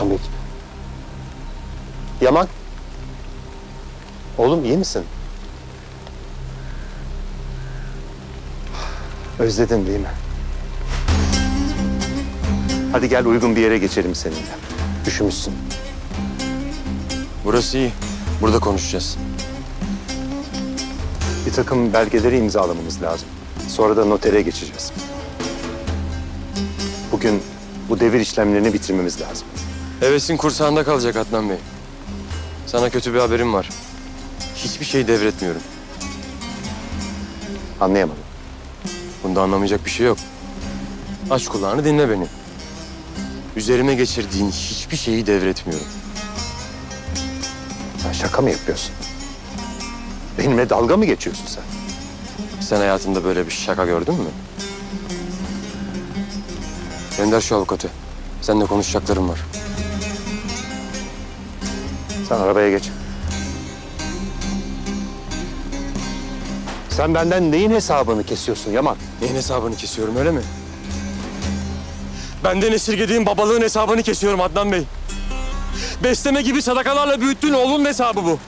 Hamit. Yaman. Oğlum iyi misin? Özledin değil mi? Hadi gel uygun bir yere geçelim seninle. Üşümüşsün. Burası iyi. Burada konuşacağız. Bir takım belgeleri imzalamamız lazım. Sonra da notere geçeceğiz. Bugün bu devir işlemlerini bitirmemiz lazım. Hevesin kursağında kalacak Adnan Bey. Sana kötü bir haberim var. Hiçbir şey devretmiyorum. Anlayamadım. Bunda anlamayacak bir şey yok. Aç kulağını dinle beni. Üzerime geçirdiğin hiçbir şeyi devretmiyorum. Sen şaka mı yapıyorsun? Benimle dalga mı geçiyorsun sen? Sen hayatında böyle bir şaka gördün mü? Gönder şu avukatı. Seninle konuşacaklarım var. Sen arabaya geç. Sen benden neyin hesabını kesiyorsun Yaman? Neyin hesabını kesiyorum öyle mi? Benden esirgediğin babalığın hesabını kesiyorum Adnan Bey. Besleme gibi sadakalarla büyüttüğün oğlun hesabı bu.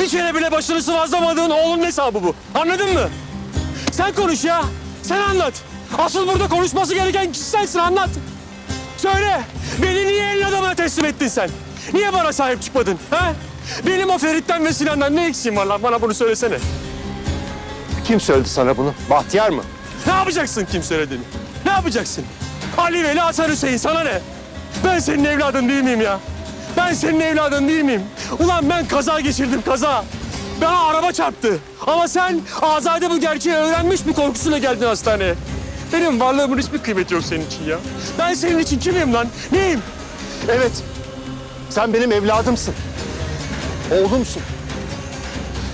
Bir kere bile başını sıvazlamadığın oğlun hesabı bu. Anladın mı? Sen konuş ya. Sen anlat. Asıl burada konuşması gereken kişi sensin anlat. Söyle. Beni niye elin adamına teslim ettin sen? Niye bana sahip çıkmadın? Ha? Benim o Ferit'ten ve Sinan'dan ne eksiğim var lan? Bana bunu söylesene. Kim söyledi sana bunu? Bahtiyar mı? Ne yapacaksın kim söylediğini? Ne yapacaksın? Ali Veli Hasan Hüseyin sana ne? Ben senin evladın değil miyim ya? Ben senin evladın değil miyim? Ulan ben kaza geçirdim kaza. Bana araba çarptı. Ama sen Azade bu gerçeği öğrenmiş bir korkusuyla geldin hastaneye. Benim varlığımın hiçbir kıymeti yok senin için ya. Ben senin için kimim lan? Neyim? Evet. Sen benim evladımsın. Oğlumsun.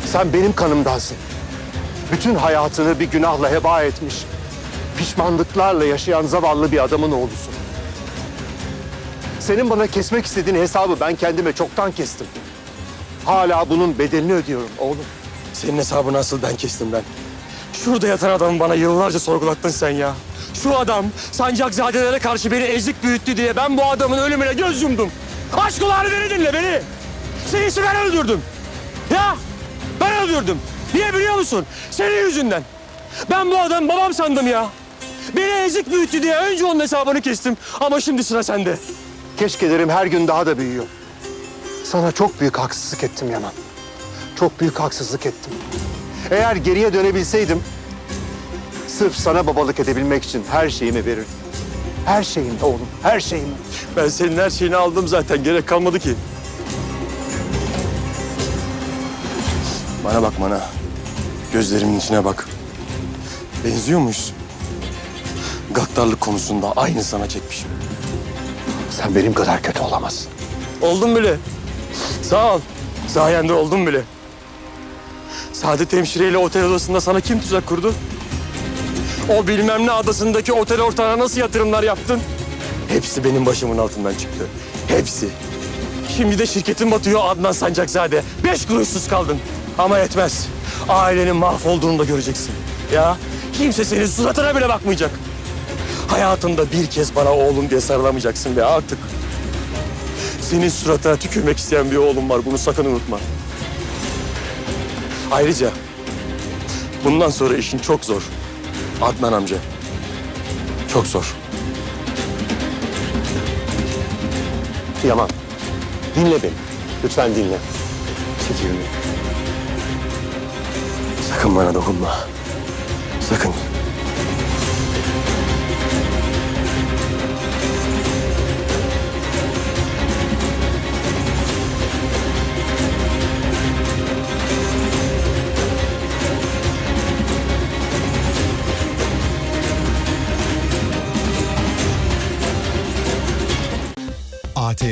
Sen benim kanımdansın. Bütün hayatını bir günahla heba etmiş, pişmanlıklarla yaşayan zavallı bir adamın oğlusun. Senin bana kesmek istediğin hesabı ben kendime çoktan kestim. Hala bunun bedelini ödüyorum oğlum. Senin hesabını asıl ben kestim ben. Şurada yatan adamı bana yıllarca sorgulattın sen ya. Şu adam sancakzadelere karşı beni ezik büyüttü diye ben bu adamın ölümüne göz yumdum. Aç kulağını beni dinle beni. Seni ben öldürdüm. Ya ben öldürdüm. Niye biliyor musun? Senin yüzünden. Ben bu adamı babam sandım ya. Beni ezik büyüttü diye önce onun hesabını kestim. Ama şimdi sıra sende. Keşkelerim her gün daha da büyüyor. Sana çok büyük haksızlık ettim Yaman. Çok büyük haksızlık ettim. Eğer geriye dönebilseydim... ...sırf sana babalık edebilmek için her şeyimi verirdim. Her şeyimi oğlum, her şeyimi. Ben senin her şeyini aldım zaten. Gerek kalmadı ki. Bana bak bana. Gözlerimin içine bak. Benziyor muyuz? Gaddarlık konusunda aynı sana çekmişim. Sen benim kadar kötü olamazsın. Oldum bile. Sağ ol. Sayende oldum bile. Saadet hemşireyle otel odasında sana kim tuzak kurdu? O bilmem ne adasındaki otel ortağına nasıl yatırımlar yaptın? Hepsi benim başımın altından çıktı. Hepsi. Şimdi de şirketin batıyor Adnan Sancakzade. Beş kuruşsuz kaldın. Ama yetmez. Ailenin mahvolduğunu da göreceksin. Ya kimse senin suratına bile bakmayacak. Hayatında bir kez bana oğlum diye sarılamayacaksın ve artık senin suratına tükürmek isteyen bir oğlum var. Bunu sakın unutma. Ayrıca bundan sonra işin çok zor. Adnan amca. Çok zor. Yaman, dinle beni. Lütfen dinle. Çekil. Sakın bana dokunma. Sakın.